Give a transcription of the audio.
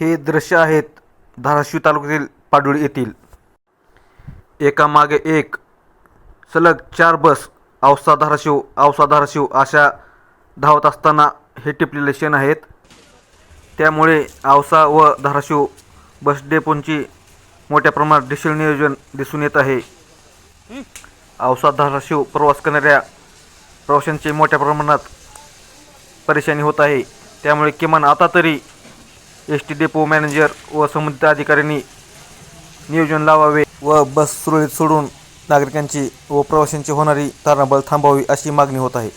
हे दृश्य आहेत. धाराशिव तालुक्यातील पाडोळी येथील. एकामागे एक सलग चार बस औसा धाराशिव औसा धाराशिव अशा धावत असताना हे टिपलेले शेण आहेत. त्यामुळे औसा व धाराशिव बस डेपोंची मोठ्या प्रमाणात डिशेल नियोजन दिसून येत आहे. औसा धाराशिव प्रवास करणाऱ्या प्रवाशांची मोठ्या प्रमाणात परेशानी होत आहे. त्यामुळे किमान आता तरी एस टी डेपो मॅनेजर व संबंधित अधिकाऱ्यांनी नियोजन लावावे व बस सुरळीत सोडून नागरिकांची व प्रवाशांची होणारी तारणबळ थांबावी अशी मागणी होत आहे.